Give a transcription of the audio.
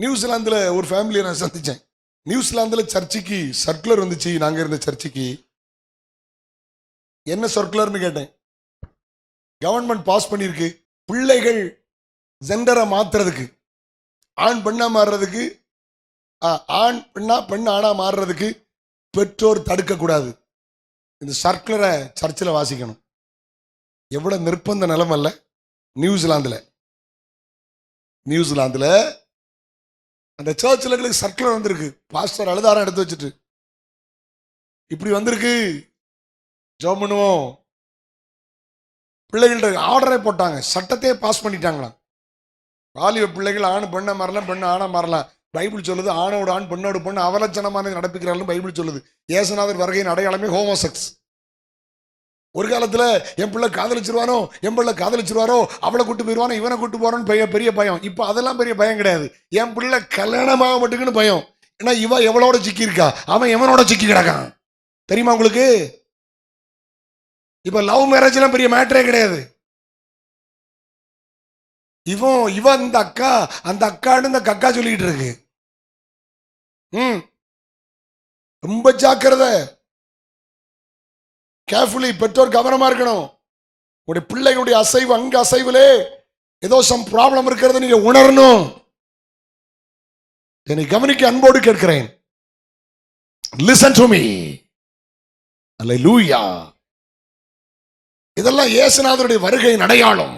நியூசிலாந்தில் ஒரு ஃபேமிலியை நான் சந்தித்தேன் நியூசிலாந்தில் சர்ச்சுக்கு சர்க்குலர் வந்துச்சு நாங்கள் இருந்த சர்ச்சுக்கு. என்ன சர்க்குலர்னு கேட்டேன். கவர்மெண்ட் பாஸ் பண்ணியிருக்கு பிள்ளைகள் ஜெண்டரை மாத்துறதுக்கு. ஆண் பெண்ணாக மாறுறதுக்கு. ஆ, ஆண் பெண்ணா பெண் ஆணாக மாறுறதுக்கு பெற்றோர் தடுக்கக்கூடாது. இந்த சர்க்குலரை சர்ச்சில் வாசிக்கணும். எவ்வளோ நிர்பந்த நிலமல்ல நியூசிலாந்தில். நியூசிலாந்தில் அந்த சர்ச்சில் எங்களுக்கு சர்க்குலர் வந்திருக்கு. பாஸ்டர் அழுதாரம் எடுத்து வச்சுட்டு. இப்படி வந்திருக்கு. ஜெபம் பண்ணுவோம். பிள்ளைகள்ட்ட ஆர்டரே போட்டாங்க. சட்டத்தையே பாஸ் பண்ணிட்டாங்களாம். வாலிப பிள்ளைகள் ஆண் பெண்ணை மாறலாம் பெண்ணு ஆணை மாறலாம். பைபிள் சொல்லுது ஆணோடு ஆண் பெண்ணோடு பெண்ணு அவலட்சணமான நடப்பிக்கிறார்கள் பைபிள் சொல்லுது. ஏசுநாதர் வருகையின் அடையாளமே ஹோமோசெக்ஸ் ஒரு காலத்தில் என் பிள்ளை காதலிச்சிருவானோ என் பிள்ளை காதலிச்சிருவாரோ அவளை கூட்டு போயிடுவானோ இவனை கூட்டு போறான்னு பெரிய பெரிய பயம். இப்போ அதெல்லாம் பெரிய பயம் கிடையாது. என் பிள்ளை கல்யாணமாக மட்டுக்குன்னு பயம். ஏன்னா இவ எவளோட சிக்கி இருக்கா அவன் எவனோட சிக்கி கிடக்கான்? தெரியுமா உங்களுக்கு? இப்போ லவ் மேரேஜ்லாம் பெரிய மேட்டரே கிடையாது. இவன் இவன் இந்த அக்கா அந்த அக்கான்னு இந்த கக்கா சொல்லிக்கிட்டு இருக்கு. ம். ரொம்ப ஜாக்கிரதை. கேர்ஃபுல்லி பெற்றோர் கவனமா இருக்கணும். உடைய பிள்ளைகளுடைய அசைவு அங்க அசைவிலே ஏதோ சம் ப்ராப்ளம் இருக்கிறது நீங்க உணரணும். என்னை கவனிக்க அன்போடு கேட்கிறேன். லிசன் டு மீ அல்ல லூயா இதெல்லாம் இயேசுநாதருடைய வருகையின் அடையாளம்.